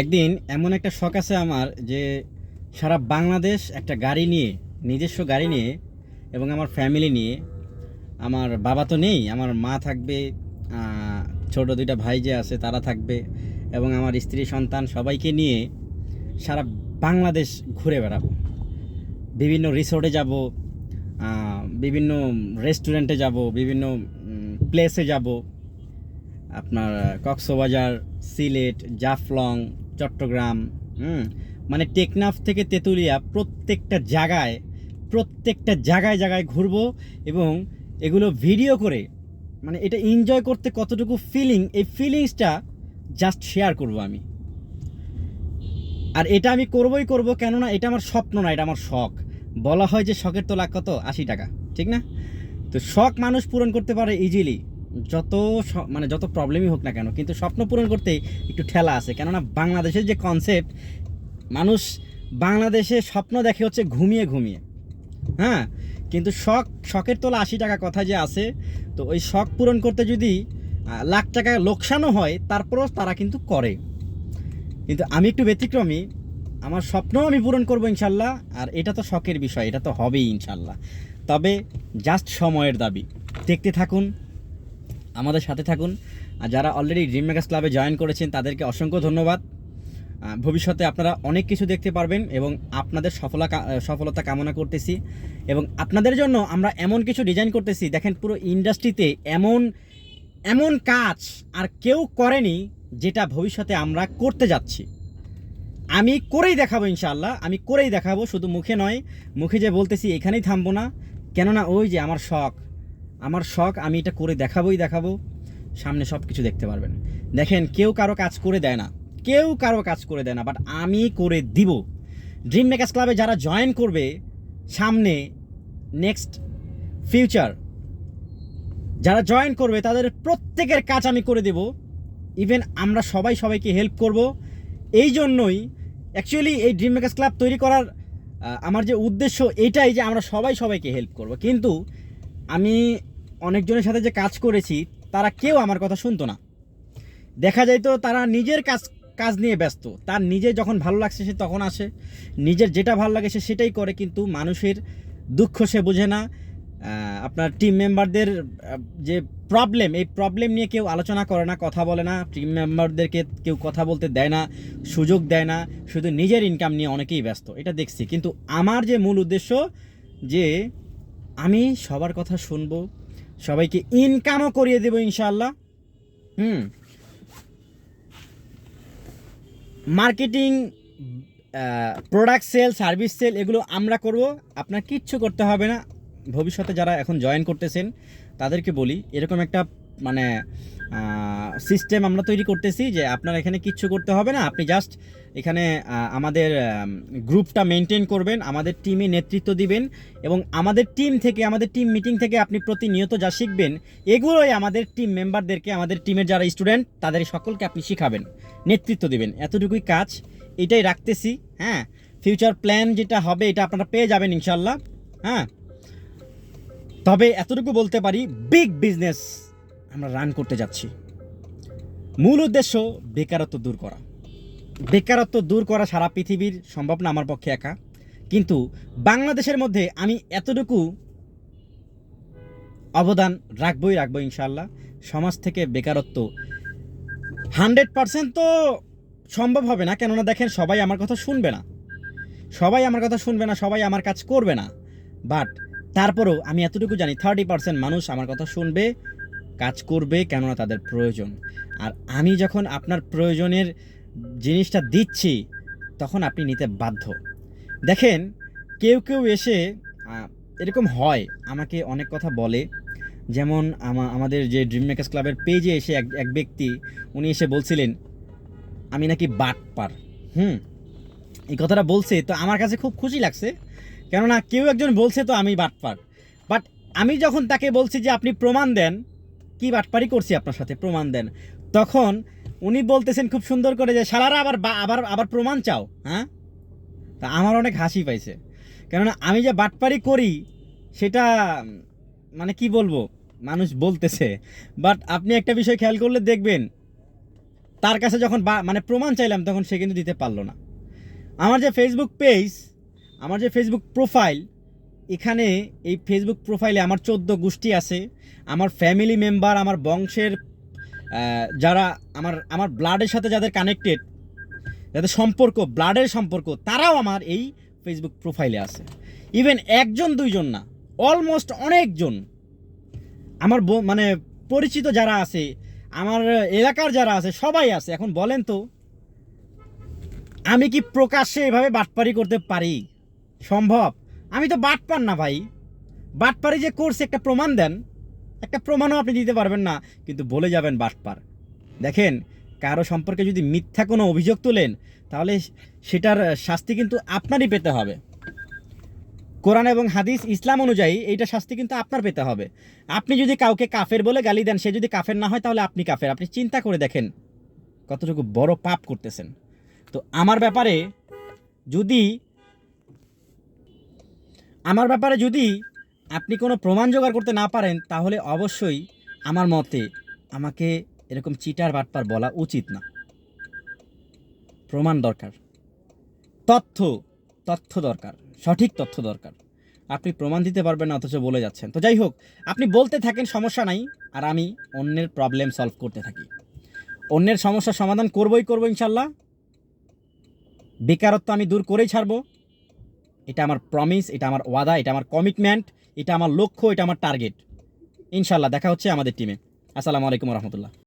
একদিন এমন একটা শখ আছে আমার যে সারা বাংলাদেশ একটা গাড়ি নিয়ে, নিজস্ব গাড়ি নিয়ে এবং আমার ফ্যামিলি নিয়ে, আমার বাবা তো নেই, আমার মা থাকবে ছোট দুইটা ভাই যে আছে তারা থাকবে এবং আমার স্ত্রী, সন্তান সবাইকে নিয়ে সারা বাংলাদেশ ঘুরে বেড়াবো। বিভিন্ন রিসোর্টে যাব বিভিন্ন রেস্টুরেন্টে যাব, বিভিন্ন প্লেসে যাব। আপনার কক্সবাজার, সিলেট, জাফলং চট্টগ্রাম মানে টেকনাফ থেকে তেঁতুলিয়া প্রত্যেকটা জায়গায় প্রত্যেকটা জায়গায় জায়গায় ঘুরবো এবং এগুলো ভিডিও করে মানে এটা এনজয় করতে কতটুকু ফিলিং এই ফিলিংসটা জাস্ট শেয়ার করব আমি। আর এটা আমি করবই করব কেননা এটা আমার স্বপ্ন না, এটা আমার শখ। বলা হয় যে শখের তোলা কত? আশি টাকা, ঠিক না? তো শখ মানুষ পূরণ করতে পারে ইজিলি যত মানে যত প্রবলেমই হোক না কেন, কিন্তু স্বপ্ন পূরণ করতে একটু ঠেলা আছে। কেননা বাংলাদেশের যে কনসেপ্ট মানুষ বাংলাদেশে স্বপ্ন দেখে হচ্ছে ঘুমিয়ে ঘুমিয়ে। হ্যাঁ? কিন্তু শখ, শখের তোলা আশি টাকা কথা যে আছে, তো ওই শখ পূরণ করতে যদি লাখ টাকা লোকসানও হয়, তারপরেও তারা কিন্তু করে। কিন্তু আমি একটু ব্যতিক্রমী, আমার স্বপ্নও আমি পূরণ করব ইনশাল্লাহ, আর এটা তো শখের বিষয়, এটা তো হবেই ইনশাল্লাহ। তবে জাস্ট সময়ের দাবি। দেখতে থাকুন আমাদের সাথে থাকুন। আর যারা অলরেডি ড্রিম মেগাস ক্লাবে জয়েন করেছেন, তাদেরকে অসংখ্য ধন্যবাদ। ভবিষ্যতে আপনারা অনেক কিছু দেখতে পারবেন এবং আপনাদের সফলা সফলতা কামনা করতেছি। এবং আপনাদের জন্য আমরা এমন কিছু ডিজাইন করতেছি। দেখেন, পুরো ইন্ডাস্ট্রিতে এমন এমন কাজ আর কেউ করেনি যেটা ভবিষ্যতে আমরা করতে যাচ্ছি। আমি করেই দেখাবো ইনশাআল্লাহ। আমি করেই দেখাবো, শুধু মুখে নয়, মুখে যে বলতেছি, এখানেই থামবো না। কেননা ওই যে আমার শখ। আমার শখ, আমি এটা করে দেখাবোই, দেখাবো। সামনে সব কিছু দেখতে পারবেন। দেখেন, কেউ কারও কাজ করে দেয় না। কেউ কারও কাজ করে দেয় না বাট আমি করে দিব। ড্রিম মেকার্স ক্লাবে যারা জয়েন করবে, সামনে নেক্সট ফিউচার যারা জয়েন করবে, তাদের প্রত্যেকের কাজ আমি করে দেব। ইভেন আমরা সবাই সবাইকে হেল্প করব। এই জন্যই অ্যাকচুয়ালি এই ড্রিম মেকার্স ক্লাব তৈরি করার আমার যে উদ্দেশ্য এটাই যে আমরা সবাই সবাইকে হেল্প করব। কিন্তু আমি অনেকজনের সাথে যে কাজ করেছি, তারা কেউ আমার কথা শুনতো না। দেখা যাইতো তারা নিজের কাজ কাজ নিয়ে ব্যস্ত। তার নিজে যখন ভালো লাগছে সে তখন আসে। নিজের যেটা ভালো লাগে সে সেটাই করে, কিন্তু মানুষের দুঃখ সে বোঝে না। আপনার টিম মেম্বারদের যে প্রবলেম এই প্রবলেম নিয়ে কেউ আলোচনা করে না, কথা বলে না। টিম মেম্বারদেরকে কেউ কথা বলতে দেয় না, সুযোগ দেয় না। শুধু নিজের ইনকাম নিয়ে অনেকেই ব্যস্ত, এটা দেখছি। কিন্তু আমার যে মূল উদ্দেশ্য যে আমি সবার কথা শুনব সবাইকে ইনকামও করিয়ে দেবো ইনশাল্লাহ হুম। Marketing product sale service sale এগুলো আমরা করব। আপনার কিচ্ছু করতে হবে না। ভবিষ্যতে যারা এখন জয়েন করতেছেন, তাদেরকে বলি, এরকম একটা মানে সিস্টেম আমরা তৈরি করতেছি যে আপনার এখানে কিচ্ছু করতে হবে না। আপনি জাস্ট এখানে আমাদের গ্রুপটা মেনটেন করবেন, আমাদের টিমে নেতৃত্ব দিবেন এবং আমাদের টিম থেকে, আমাদের টিম মিটিং থেকে আপনি প্রতিনিয়ত যা শিখবেন, এগুলোই আমাদের টিম মেম্বারদেরকে আমাদের টিমের যারা স্টুডেন্ট তাদের সকলকে আপনি শিখাবেন, নেতৃত্ব দিবেন। এতটুকুই কাজ, এটাই রাখতেছি হ্যাঁ? ফিউচার প্ল্যান যেটা হবে, এটা আপনারা পেয়ে যাবেন ইনশাল্লাহ হ্যাঁ? তবে এতটুকু বলতে পারি বিগ বিজনেস আমরা রান করতে যাচ্ছি। মূল উদ্দেশ্য বেকারত্ব দূর করা। বেকারত্ব দূর করা সারা পৃথিবীর সম্ভব না আমার পক্ষে একা। কিন্তু বাংলাদেশের মধ্যে আমি এতটুকু অবদান রাখবই, রাখব ইনশাল্লাহ সমাজ থেকে বেকারত্ব হান্ড্রেড পার্সেন্ট তো সম্ভব হবে না, কেননা দেখেন সবাই আমার কথা শুনবে না। সবাই আমার কথা শুনবে না, সবাই আমার কাজ করবে না। বাট তারপরেও আমি এতটুকু জানি থার্টি পার্সেন্ট মানুষ আমার কথা শুনবে কাজ করবে কেননা তাদের প্রয়োজন। আর আমি যখন আপনার প্রয়োজনের জিনিসটা দিচ্ছি, তখন আপনি নিতে বাধ্য। দেখেন, কেউ কেউ এসে এরকম হয়, আমাকে অনেক কথা বলে। যেমন আমাদের যে ড্রিম মেকার্স ক্লাবের পেজে এসে এক এক ব্যক্তি, উনি এসে বলছিলেন, আমি নাকি বাট পার হুম, এই কথাটা বলছে, তো আমার কাছে খুব খুশি লাগছে। কেননা কেউ একজন বলছে তো আমি বাট বাটপার। বাট আমি যখন তাকে বলছি যে আপনি প্রমাণ দেন কি বাটপারি করছি আপনার সাথে? প্রমাণ দেন। তখন উনি বলতেছেন খুব সুন্দর করে যে সালারা আবার আবার আবার প্রমাণ চাও? হ্যাঁ? তা আমার অনেক হাসি পাইছে। কেননা আমি যে বাটপারি করি, সেটা মানে কি বলব, মানুষ বলতেছে। বাট আপনি একটা বিষয় খেয়াল করলে দেখবেন, তার কাছে যখন মানে প্রমাণ চাইলাম, তখন সে কিন্তু দিতে পারল না। আমার যে ফেসবুক পেজ আমার যে ফেসবুক প্রোফাইল এখানে এই ফেসবুক প্রোফাইলে আমার চোদ্দ গোষ্ঠী আছে। আমার ফ্যামিলি মেম্বার আমার বংশের যারা আমার আমার ব্লাডের সাথে যাদের কানেক্টেড যাদের সম্পর্ক ব্লাডের সম্পর্ক, তারাও আমার এই ফেসবুক প্রোফাইলে আছে। ইভেন একজন, দুইজন না অলমোস্ট অনেকজন। আমার মানে পরিচিত যারা আছে, আমার এলাকার যারা আছে, সবাই আছে। এখন বলেন তো, আমি কি প্রকাশ্যে এভাবে বাটপারি করতে পারি? সম্ভব? আমি তো বাটপার না ভাই। বাটপারি যে করছে একটা প্রমাণ দেন, একটা প্রমাণও আপনি দিতে পারবেন না, কিন্তু বলে যাবেন বাটপার দেখেন, কারও সম্পর্কে যদি মিথ্যা কোনো অভিযোগ তোলেন, তাহলে সেটার শাস্তি কিন্তু আপনারই পেতে হবে। কোরআন এবং হাদিস ইসলাম অনুযায়ী এইটা শাস্তি কিন্তু আপনার পেতে হবে। আপনি যদি কাউকে কাফের বলে গালি দেন, সে যদি কাফের না হয়, তাহলে আপনি কাফের। আপনি চিন্তা করে দেখেন কতটুকু বড় পাপ করতেছেন। তো আমার ব্যাপারে যদি আমার ব্যাপারে যদি আপনি কোনো প্রমাণ জোগাড় করতে না পারেন, তাহলে অবশ্যই আমার মতে আমাকে এরকম চিটার বাটপার বলা উচিত না। প্রমাণ দরকার। তথ্য তথ্য দরকার, সঠিক তথ্য দরকার। আপনি প্রমাণ দিতে পারবেন না, অথচ বলে যাচ্ছেন। তো যাই হোক, আপনি বলতে থাকেন সমস্যা নাই, আর আমি অন্যের প্রবলেম সলভ করতে থাকি। অন্যের সমস্যার সমাধান করবই করব ইনশাল্লাহ। বেকারত্ব আমি দূর করেই ছাড়বো। এটা আমার প্রমিস এটা আমার ওয়াদা, এটা আমার কমিটমেন্ট এটা আমার লক্ষ্য, এটা আমার টার্গেট ইনশাল্লাহ দেখা হচ্ছে আমাদের টিমে আসসালামু আলাইকুম রহমতুল্লাহ।